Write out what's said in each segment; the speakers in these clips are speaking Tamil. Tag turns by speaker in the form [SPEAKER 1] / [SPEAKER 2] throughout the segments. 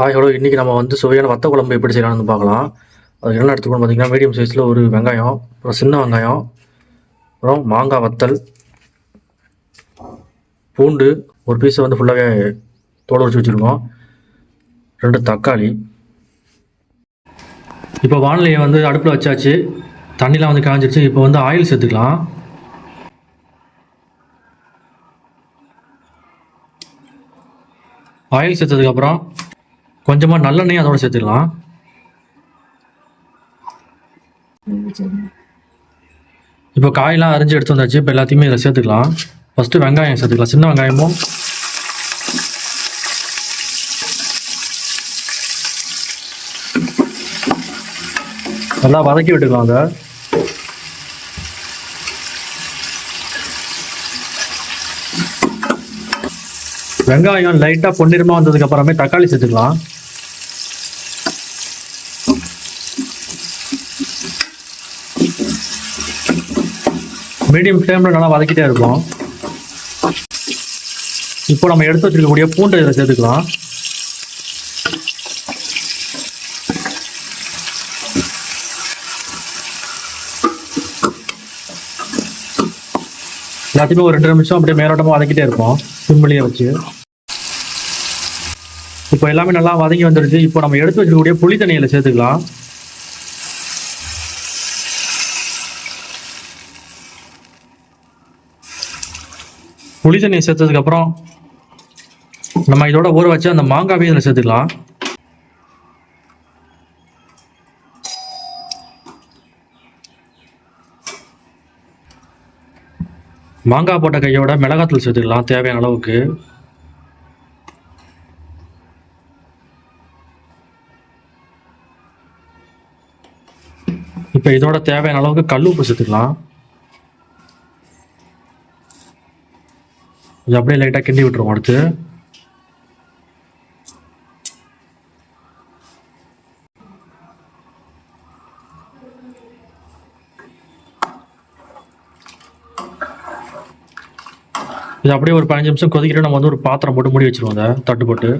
[SPEAKER 1] ஹாய் ஹலோ இன்றைக்கி நம்ம வந்து சுவையான வத்த குழம்பு எப்படி செய்யலாம்னு பார்க்கலாம். அது என்ன எடுத்துக்கணும் பார்த்தீங்கன்னா மீடியம் சைஸில் ஒரு வெங்காயம் அப்புறம் சின்ன வெங்காயம் அப்புறம் மாங்காய் வத்தல் பூண்டு ஒரு பீஸை வந்து ஃபுல்லாகவே தோல் உரிச்சு வச்சுருக்கோம். ரெண்டு தக்காளி. இப்போ வானிலையை வந்து அடுப்பில் வச்சாச்சு. தண்ணிலாம் வந்து காஞ்சிருச்சு இப்போ வந்து ஆயில் சேர்த்துக்கலாம். ஆயில் சேர்த்ததுக்கப்புறம் கொஞ்சமாக நல்லெண்ணெயும் அதோட சேர்த்துக்கலாம். இப்போ காயெல்லாம் அரிஞ்சு எடுத்து வந்தாச்சு. இப்போ எல்லாத்தையுமே இதில் சேர்த்துக்கலாம். ஃபஸ்ட்டு வெங்காயம் சேர்த்துக்கலாம். சின்ன வெங்காயமும் நல்லா வதக்கி விட்டுக்கலாம் அதை. வெங்காயம் லைட்டாக பொன்னிறமாக வந்ததுக்கு அப்புறமே தக்காளி சேர்த்துக்கலாம். மீடியம் ஃப்ளேமில் நல்லா வதக்கிட்டே இருக்கும் இப்போ நம்ம எடுத்து வச்சிருக்கக்கூடிய பூண்டை இதில் சேர்த்துக்கலாம். எல்லாத்தையுமே ஒரு ரெண்டு நிமிஷம் அப்படியே மேலோட்டமாக வதக்கிட்டே இருப்போம் சிம்மிலேயே வச்சு. இப்போ எல்லாமே நல்லா வதங்கி வந்துடுச்சு இப்போ நம்ம எடுத்து வச்சிருக்கக்கூடிய புளி தண்ணியில் சேர்த்துக்கலாம். புளி தண்ணியை சேர்த்ததுக்கப்புறம் நம்ம இதோட ஊற வச்சு அந்த மாங்காவையும் இதில் சேர்த்துக்கலாம். மாங்காய் போட்ட கையோட மிளகாத்தூள் சேர்த்துக்கலாம் தேவையான அளவுக்கு. இப்போ இதோட தேவையான அளவுக்கு கல் உப்பு சேர்த்துக்கலாம். இது அப்படியே லைட்டாக கிண்டி விட்டுருவோம் அடுத்து. இது அப்படியே ஒரு பதினஞ்சு நிமிஷம் கொதிக்கிட்டு நம்ம வந்து ஒரு பாத்திரம் போட்டு மூடி வச்சிருவோம் அதை தட்டு போட்டு.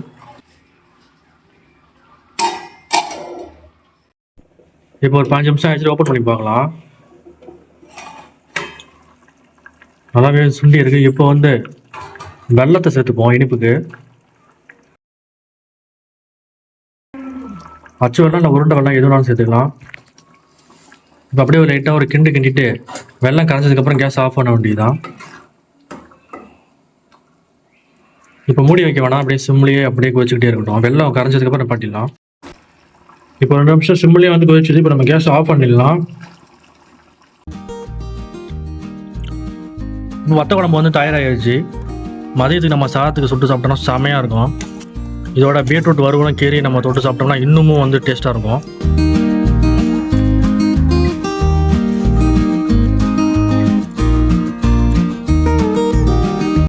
[SPEAKER 1] இப்போ ஒரு பதினஞ்சு நிமிஷம் ஆயிடுச்சு ஓப்பன் பண்ணி பார்க்கலாம். நல்லாவே சுண்டி இருக்கு. இப்போ வந்து வெள்ளத்தை சேர்த்துப்போம் இனிப்புக்கு. அச்சு வெள்ளம் இல்லை உருண்டை வெள்ளம் எது வேணாலும் சேர்த்துக்கலாம். இப்போ அப்படியே ஒரு லைட்டாக ஒரு கிண்டு கிண்டிட்டு வெள்ளம் கரைஞ்சதுக்கப்புறம் கேஸ் ஆஃப் பண்ண வேண்டியதுதான். இப்போ மூடி வைக்க வேணாம் அப்படியே சிம்லேயே அப்படியே கொதிச்சுக்கிட்டே இருக்கட்டும். வெள்ளம் கரைஞ்சதுக்கப்புறம் பாட்டிடலாம் இப்போ ரெண்டு நிமிஷம் சிம்லேயே வந்து கொதிச்சுது இப்போ நம்ம கேஸ் ஆஃப் பண்ணிடலாம். வத்த குழம்பு வந்து தயாராகிடுச்சு மதியத்துக்கு நம்ம சாதத்துக்கு சுட்டு சாப்பிட்டோம்னா செமையாக இருக்கும். இதோட பீட்ரூட் வறுவலும் கீரை நம்ம தொட்டு சாப்பிட்டோம்னா இன்னமும் வந்து டேஸ்ட்டாக இருக்கும்.